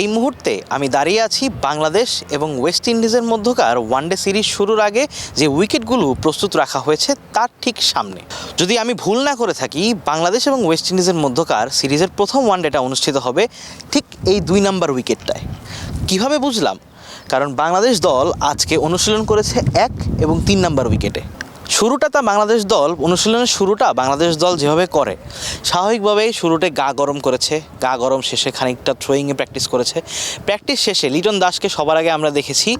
এই মুহূর্তে আমি দাঁড়িয়ে আছি বাংলাদেশ এবং ওয়েস্ট ইন্ডিজের মধ্যকার ওয়ানডে সিরিজ শুরুর আগে যে উইকেটগুলো প্রস্তুত রাখা হয়েছে তার ঠিক সামনে। যদি আমি ভুল না করে থাকি, বাংলাদেশ এবং ওয়েস্ট ইন্ডিজের মধ্যকার সিরিজের প্রথম ওয়ানডেটা অনুষ্ঠিত হবে ঠিক এই দুই নাম্বার উইকেটটায়। কীভাবে বুঝলাম? কারণ বাংলাদেশ দল আজকে অনুশীলন করেছে এক এবং তিন নাম্বার উইকেটে। শুরুটা তা বাংলাদেশ দল, অনুশীলনের শুরুটা বাংলাদেশ দল যেভাবে করে, স্বাভাবিকভাবেই শুরুতে গা গরম করেছে, গা গরম শেষে খানিকটা থ্রোয়িংয়ে প্র্যাকটিস করেছে। প্র্যাকটিস শেষে লিটন দাসকে সবার আগে আমরা দেখেছি,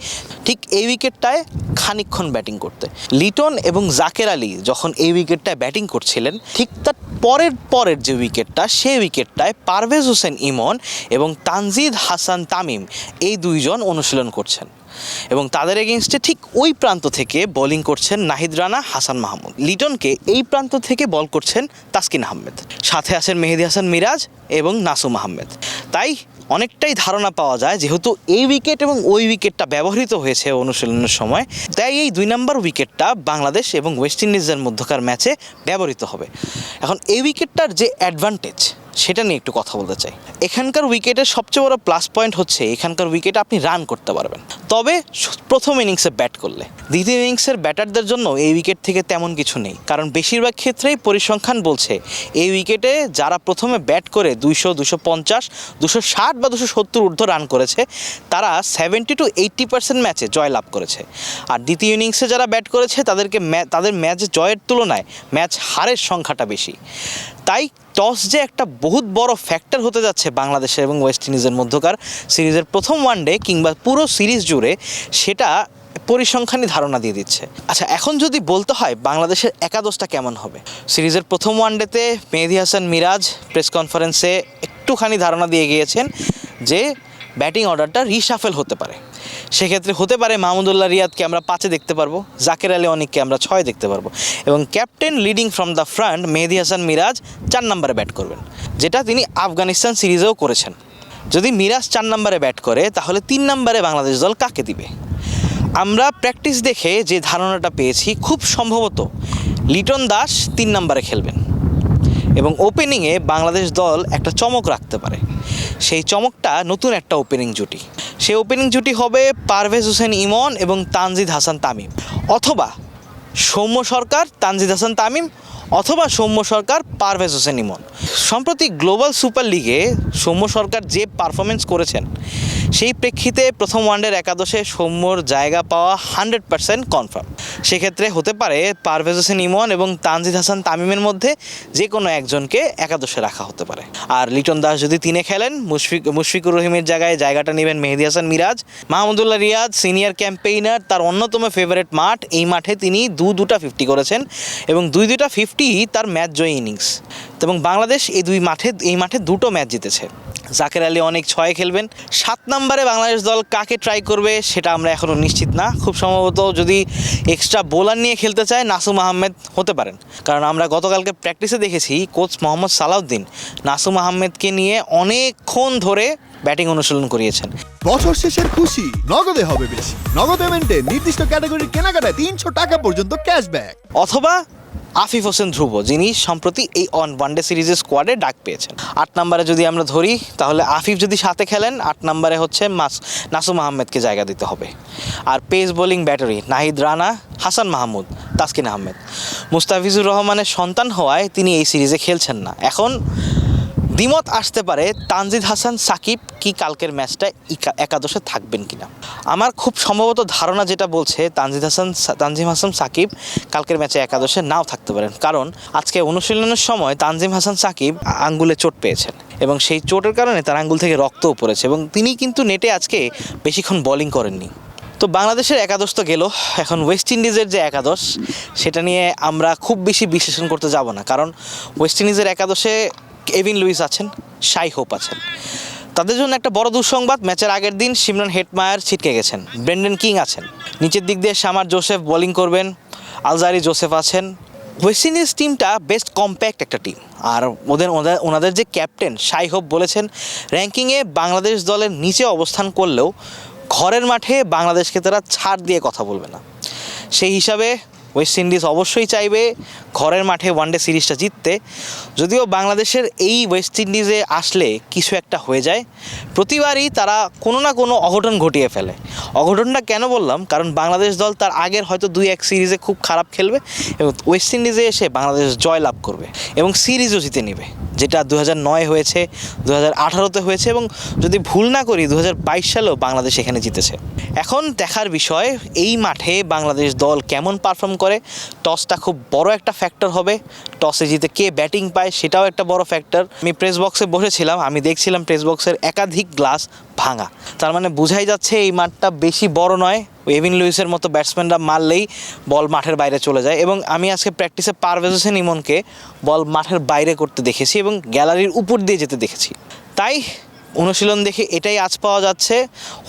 ঠিক এই উইকেটটায় খানিকক্ষণ ব্যাটিং করতে। লিটন এবং জাকের আলী যখন এই উইকেটটায় ব্যাটিং করছিলেন, ঠিক তার পরের পরের যে উইকেটটা সেই উইকেটটায় পারভেজ হোসেন ইমন এবং তানজিদ হাসান তামিম এই দুইজন অনুশীলন করছেন। এবং তাদের এগেনস্টে ঠিক ওই প্রান্ত থেকে বোলিং করছেন নাহিদ রানা, হাসান মাহমুদ। লিটনকে এই প্রান্ত থেকে বল করছেন তাসকিন আহমেদ। সাথে আছেন মেহেদি হাসান মিরাজ এবং নাসুম আহমেদ। তাই অনেকটাই ধারণা পাওয়া যায় যেহেতু এই উইকেট এবং ওই উইকেটটা ব্যবহৃত হয়েছে অনুশীলনের সময়, তাই এই দুই নম্বর উইকেটটা বাংলাদেশ এবং ওয়েস্ট ইন্ডিজের মধ্যকার ম্যাচে ব্যবহৃত হবে। এখন এই উইকেটটার যে অ্যাডভান্টেজ সেটা নিয়ে একটু কথা বলতে চাই। এখানকার উইকেটের সবচেয়ে বড় প্লাস পয়েন্ট হচ্ছে এখানকার উইকেটে আপনি রান করতে পারবেন। তবে প্রথম ইনিংসে ব্যাট করলে। দ্বিতীয় ইনিংসের ব্যাটারদের জন্য এই উইকেট থেকে তেমন কিছু নেই। কারণ বেশিরভাগ ক্ষেত্রেই পরিসংখ্যান বলছে, এই উইকেটে যারা প্রথমে ব্যাট করে দুইশো দুশো পঞ্চাশ দুশো ষাট বা দুশো সত্তর ঊর্ধ্ব রান করেছে, তারা সেভেন্টি টু এইট্টি পার্সেন্ট ম্যাচে জয় লাভ করেছে। আর দ্বিতীয় ইনিংসে যারা ব্যাট করেছে, তাদেরকে তাদের ম্যাচ জয়ের তুলনায় ম্যাচ হারের সংখ্যাটা বেশি। তাই টস যে একটা বহুত বড় ফ্যাক্টর হতে যাচ্ছে বাংলাদেশের এবং ওয়েস্ট ইন্ডিজের মধ্যকার সিরিজের প্রথম ওয়ানডে কিংবা পুরো সিরিজ জুড়ে সেটা পরিসংখ্যানই ধারণা দিয়ে দিচ্ছে। আচ্ছা এখন যদি বলতে হয় বাংলাদেশের একাদশটা কেমন হবে? সিরিজের প্রথম ওয়ানডেতে মেহেদি হাসান মিরাজ প্রেস কনফারেন্সে একটুখানি ধারণা দিয়ে গিয়েছেন যে ব্যাটিং অর্ডারটা রিশাফেল হতে পারে। সেক্ষেত্রে হতে পারে মাহমুদুল্লাহ রিয়াদকে আমরা পাঁচে দেখতে পারব, জাকের আলী অনিককে আমরা ছয় দেখতে পারব এবং captain leading from the front Mehedi Hasan Miraz চার নম্বরে ব্যাট করবেন, যেটা তিনি আফগানিস্তান সিরিজেও করেছেন। যদি মিরাজ চার নম্বরে ব্যাট করে, তাহলে তিন নম্বরে বাংলাদেশ দল কাকে দিবে? আমরা প্র্যাকটিস দেখে যে ধারণাটা পেয়েছি, খুব সম্ভবত লিটন দাস তিন নম্বরে খেলবেন। এবং ওপেনিংয়ে বাংলাদেশ দল একটা চমক রাখতে পারে। সেই চমকটা নতুন একটা ওপেনিং জুটি। সেই ওপেনিং জুটি হবে পারভেজ হোসেন ইমন এবং তানজিদ হাসান তামিম। অথবা সৌম্য সরকার, তানজিদ হাসান তামিম অথবা সৌম্য সরকার, পারভেজ হোসেন ইমন। সম্প্রতি গ্লোবাল সুপার লিগে সৌম্য সরকার যে পারফরমেন্স করেছেন সেই প্রেক্ষিতে প্রথম ওয়ানডের একাদশে সৌম্যর জায়গা পাওয়া হান্ড্রেড পার্সেন্ট কনফার্ম। সেক্ষেত্রে হতে পারে পারভেজ হোসেন ইমন এবং তানজিদ হাসান তামিমের মধ্যে যে কোনো একজনকে একাদশে রাখা হতে পারে। আর লিটন দাস যদি তিনে খেলেন, মুশফিক, মুশফিকুর রহিমের জায়গায় জায়গাটা নেবেন মেহেদি হাসান মিরাজ, মাহমুদুল্লাহ রিয়াজ সিনিয়র ক্যাম্পেইনার, তার অন্যতম ফেভারিট মাঠ, এই মাঠে তিনি দু দুটা ফিফটি করেছেন এবং দুই দুটা ফিফটি তার ম্যাচ জয়ী ইনিংস এবং বাংলাদেশ এই দুই মাঠে, এই মাঠে দুটো ম্যাচ জিতেছে। জাকের আলী অনেক ছয় খেলবেন, সাত নম্বরে বাংলাদেশ দল কাকে ট্রাই করবে সেটা আমরা এখনও নিশ্চিত না। খুব সম্ভবত যদি এক্সট্রা বোলার নিয়ে খেলতে চায় নাসুম আহমেদ হতে পারেন। কারণ আমরা গতকালকে প্র্যাকটিসে দেখেছি কোচ মোহাম্মদ সালাউদ্দিন নাসুম আহমেদকে নিয়ে অনেকক্ষণ ধরে ব্যাটিং অনুশীলন করিয়েছেন। বছর শেষের খুশি নগদে হবে বেশি। নগদ পেমেন্টে নির্দিষ্ট ক্যাটাগরির কেনাকাটায় তিনশো টাকা পর্যন্ত ক্যাশব্যাক অথবা আফিফ হোসেন ধ্রুব, যিনি সম্প্রতি এই অন ওয়ানডে সিরিজের স্কোয়াডে ডাক পেয়েছেন। আট নম্বরে যদি আমরা ধরি, তাহলে আফিফ যদি সাথে খেলেন, আট নম্বরে হচ্ছে মাস নাসুম আহমেদকে জায়গা দিতে হবে। আর pace bowling battery Nahid Rana, Hasan Mahmud, Taskin Ahmed. Mustafizur রহমানের সন্তান হওয়ায় তিনি এই সিরিজে খেলছেন না। এখন দ্বিমত আসতে পারে তানজিদ হাসান, সাকিব কি কালকের ম্যাচটা একাদশে থাকবেন কিনা? আমার খুব সম্ভবত ধারণা যেটা বলছে তানজিদ হাসান তানজিম হাসান, সাকিব কালকের ম্যাচে একাদশে নাও থাকতে পারেন। কারণ আজকে অনুশীলনের সময় তানজিম হাসান, সাকিব আঙ্গুলে চোট পেয়েছেন এবং সেই চোটের কারণে তার আঙ্গুল থেকে রক্তও পড়েছে এবং তিনি কিন্তু নেটে আজকে বেশিক্ষণ বোলিং করেননি। তো বাংলাদেশের একাদশ তো গেল, এখন ওয়েস্ট ইন্ডিজের যে একাদশ, সেটা নিয়ে আমরা খুব বেশি বিশ্লেষণ করতে যাব না। কারণ ওয়েস্ট ইন্ডিজের একাদশে এভিন লুইস আছেন, শাই হোপ আছেন। তাদের জন্য একটা বড় দুঃসংবাদ, ম্যাচের আগের দিন সিমরান হেটমায়ার ছিটকে গেছেন। ব্রেন্ডেন কিং আছেন। নিচের দিক দিয়ে শামার জোসেফ বোলিং করবেন, আলজারি জোসেফ আছেন। ওয়েস্ট ইন্ডিজ টিমটা বেস্ট কম্প্যাক্ট একটা টিম। আর ওদের ওদের, ওনাদের যে ক্যাপ্টেন সাই হোপ বলেছেন, র্যাঙ্কিংয়ে বাংলাদেশ দলের নিচে অবস্থান করলেও ঘরের মাঠে বাংলাদেশকে তারা ছাড় দিয়ে কথা বলবে না। সেই হিসাবে ওয়েস্ট ইন্ডিজ অবশ্যই চাইবে ঘরের মাঠে ওয়ানডে সিরিজটা জিততে। যদিও বাংলাদেশের এই ওয়েস্ট ইন্ডিজে আসলে কিছু একটা হয়ে যায়, প্রতিবারই তারা কোনো না কোনো অঘটন ঘটিয়ে ফেলে। অঘটনটা কেন বললাম? কারণ বাংলাদেশ দল তার আগের হয়তো দুই এক সিরিজে খুব খারাপ খেলবে এবং ওয়েস্ট ইন্ডিজে এসে বাংলাদেশ জয় লাভ করবে এবং সিরিজও জিতে নেবে, যেটা দু নয় হয়েছে দু হাজার আঠারোতে হয়েছে এবং যদি ভুল না করি দু হাজার বাইশ সালেও বাংলাদেশ এখানে জিতেছে। এখন দেখার বিষয়, এই মাঠে বাংলাদেশ দল কেমন পারফর্ম করে? টসটা খুব বড় একটা ফ্যাক্টর হবে। টসে জিতে কে ব্যাটিং পায় সেটাও একটা বড় ফ্যাক্টর আমি প্রেস বক্সে বসেছিলাম, আমি দেখছিলাম প্রেস বক্সের একাধিক গ্লাস ভাঙা। তার মানে বোঝাই যাচ্ছে এই মাঠটা বেশি বড় নয়। এভিন লুইসের মতো ব্যাটসম্যানরা মারলেই বল মাঠের বাইরে চলে যায় এবং আমি আজকে প্র্যাকটিসে পারভেজ হোসেন ইমনকে বল মাঠের বাইরে করতে দেখেছি এবং গ্যালারির উপর দিয়ে যেতে দেখেছি। তাই অনুশীলন দেখে এটাই আজ পাওয়া যাচ্ছে।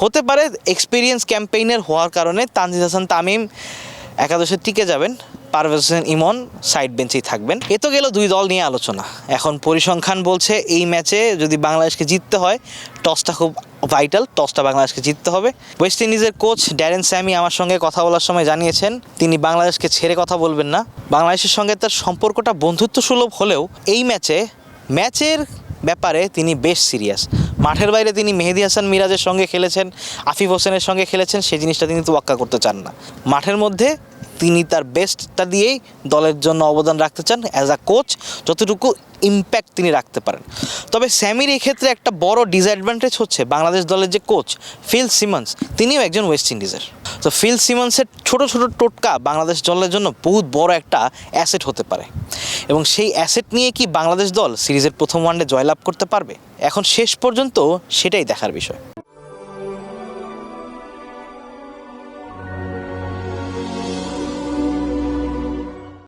হতে পারে এক্সপিরিয়েন্স ক্যাম্পেইনের হওয়ার কারণে তানজিদ হাসান তামিম একাদশে টিকে যাবেন। পারভেজ হোসেন ইমন সাইড বেঞ্চেই থাকবেন। এ তো গেল দুই দল নিয়ে আলোচনা। এখন পরিসংখ্যান বলছে এই ম্যাচে যদি বাংলাদেশকে জিততে হয়, টসটা খুব ভাইটাল টসটা বাংলাদেশকে জিততে হবে। ওয়েস্ট ইন্ডিজের কোচ ড্যারেন স্যামি আমার সঙ্গে কথা বলার সময় জানিয়েছেন, তিনি বাংলাদেশকে ছেড়ে কথা বলবেন না। বাংলাদেশের সঙ্গে তার সম্পর্কটা বন্ধুত্ব সুলভ হলেও এই ম্যাচে, ম্যাচের ব্যাপারে তিনি বেশ সিরিয়াস মাঠের বাইরে তিনি মেহেদি হাসান মিরাজের সঙ্গে খেলেছেন, আফিফ হোসেনের সঙ্গে খেলেছেন, সেই জিনিসটা তিনি তোয়াক্কা করতে চান না। মাঠের মধ্যে তিনি তার বেস্টটা দিয়েই দলের জন্য অবদান রাখতে চান অ্যাজ আ কোচ যতটুকু ইম্প্যাক্ট তিনি রাখতে পারেন। তবে স্যামির ক্ষেত্রে একটা বড় ডিসঅ্যাডভান্টেজ হচ্ছে বাংলাদেশ দলের যে কোচ ফিল সিমন্স, তিনিও একজন ওয়েস্ট ইন্ডিজের। তো ফিল সিমন্সের ছোট ছোট টোটকা বাংলাদেশ দলের জন্য বহুত বড় একটা অ্যাসেট হতে পারে। এবং সেই অ্যাসেট নিয়ে কি বাংলাদেশ দল সিরিজের প্রথম ওয়ানডে জয়লাভ করতে পারবে? এখন শেষ পর্যন্ত সেটাই দেখার বিষয়।